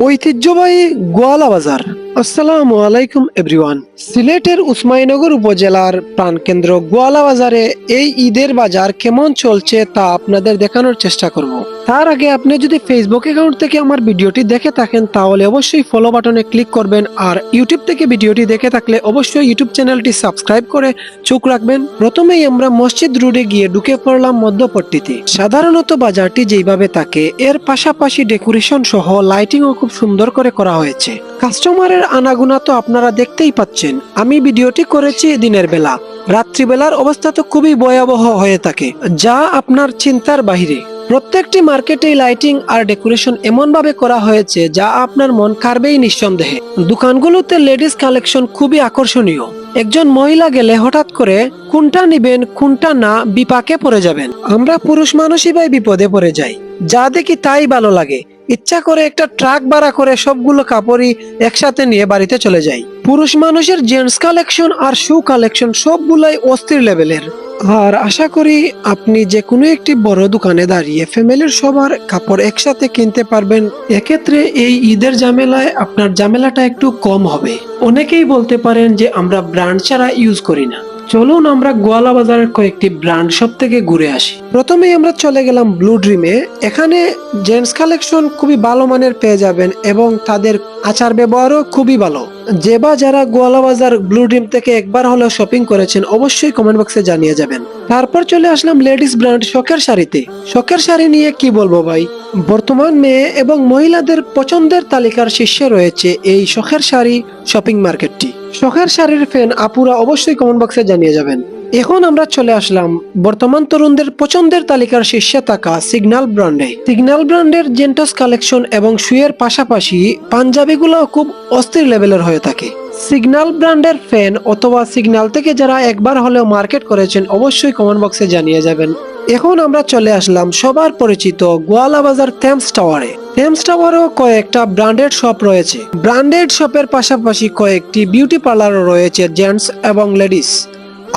ঐতিহ্যবাহী গোয়ালা বাজার। আসসালামু আলাইকুম, এভরিওয়ান। সিলেটের উসমাইনগর উপজেলার প্রাণকেন্দ্র গোয়ালা বাজারে এই ঈদের বাজার কেমন চলছে তা আপনাদের দেখানোর চেষ্টা করব। তার আগে আপনি যদি ফেসবুক অ্যাকাউন্ট থেকে আমার ভিডিওটি দেখে থাকেন, তাহলে অবশ্যই ফলো বাটনে ক্লিক করবেন আর ইউটিউব থেকে ভিডিওটি দেখে থাকলে অবশ্যই ইউটিউব চ্যানেলটি সাবস্ক্রাইব করে চোখ রাখবেন। প্রথমেই আমরা মসজিদ রোডে গিয়ে ঢুকে পড়লাম মধ্যপট্টিতে। সাধারণত বাজারটি যেইভাবে থাকে, এর পাশাপাশি ডেকোরেশন সহ লাইটিংও খুব সুন্দর করে করা হয়েছে। কাস্টমারের আনাগুনা তো আপনারা দেখতেই পাচ্ছেন। আমি ভিডিওটি করেছি দিনের বেলা। রাত্রিবেলার অবস্থা তো খুবই ভয়াবহ হয়ে থাকে, যা আপনার চিন্তার বাহিরে। প্রত্যেকটি মার্কেটে লাইটিং আর ডেকোরেশন এমন ভাবে করা হয়েছে যা আপনার মন কারবেই নিঃসন্দেহে। দোকানগুলোতে লেডিস কালেকশন খুবই আকর্ষণীয়। একজন মহিলা গেলে হঠাৎ করে কোনটা নিবেন, কোনটা না, বিপাকে পড়ে যাবেন। আমরা পুরুষ মানুষই ভাই বিপদে পড়ে যাই। যা দেখি তাই ভালো লাগে। ইচ্ছা করে একটা ট্রাক ভাড়া করে সবগুলো কাপড়ই একসাথে নিয়ে বাড়িতে চলে যাই। পুরুষ মানুষের জেন্টস কালেকশন আর শু কালেকশন সবগুলাই অস্থির লেভেলের। আর আশা করি আপনি যে কোনো একটি বড় দোকানে দাঁড়িয়ে ফ্যামিলির সবার কাপড় একসাথে কিনতে পারবেন। এক্ষেত্রে এই ঈদের ঝামেলায় আপনার ঝামেলাটা একটু কম হবে। অনেকেই বলতে পারেন যে আমরা ব্র্যান্ড ছাড়া ইউজ করি না। চলুন আমরা গোয়ালা বাজারের কয়েকটি ব্র্যান্ড সব থেকে ঘুরে আসি। প্রথমেই আমরা চলে গেলাম ব্লু ড্রিমে। এখানে জেন্টস কালেকশন খুবই ভালো মানের পেয়ে যাবেন এবং তাদের আচার ব্যবহারও খুবই ভালো। যে বা যারা গোয়ালা বাজার ব্লু ড্রিম থেকে একবার হলেও শপিং করেছেন, অবশ্যই কমেন্ট বক্সে জানিয়ে যাবেন। তারপর চলে আসলাম লেডিস ব্র্যান্ড শখের শাড়িতে। শখের শাড়ি নিয়ে কি বলব ভাই? বর্তমান মেয়ে এবং মহিলাদের পছন্দের তালিকার শীর্ষে রয়েছে এই শখের শাড়ি শপিং মার্কেটটি। শখের শাড়ির ফ্যান আপুরা অবশ্যই কমেন্ট বক্সে জানিয়ে যাবেন। এখন আমরা চলে আসলাম বর্তমান তরুণদের পছন্দের তালিকার শীর্ষে থাকা সিগন্যাল ব্র্যান্ডে। সিগন্যাল ব্র্যান্ডের জেন্টস কালেকশন এবং শুয়ের পাশাপাশি পাঞ্জাবিগুলো খুব অস্থির লেভেলের হয়ে থাকে। সিগন্যাল ব্র্যান্ডের ফ্যান অথবা সিগন্যাল থেকে যারা একবার হলেও মার্কেট করেছেন অবশ্যই কমেন্ট বক্সে জানিয়ে যাবেন। এখন আমরা চলে আসলাম সবার পরিচিত গোয়ালা বাজার থেমস টাওয়ারে থেমস টাওয়ারেও কয়েকটা ব্র্যান্ডেড শপ রয়েছে। ব্র্যান্ডেড শপের পাশাপাশি কয়েকটি বিউটি পার্লারও রয়েছে জেন্টস এবং লেডিস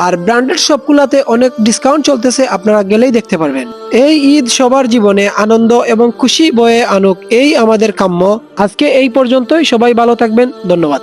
আর ব্র্যান্ডেড শপগুলোতে অনেক ডিসকাউন্ট চলতেছে, আপনারা গেলেই দেখতে পারবেন। এই ঈদ সবার জীবনে আনন্দ এবং খুশি বয়ে আনুক, এই আমাদের কাম্য। আজকে এই পর্যন্তই, সবাই ভালো থাকবেন, ধন্যবাদ।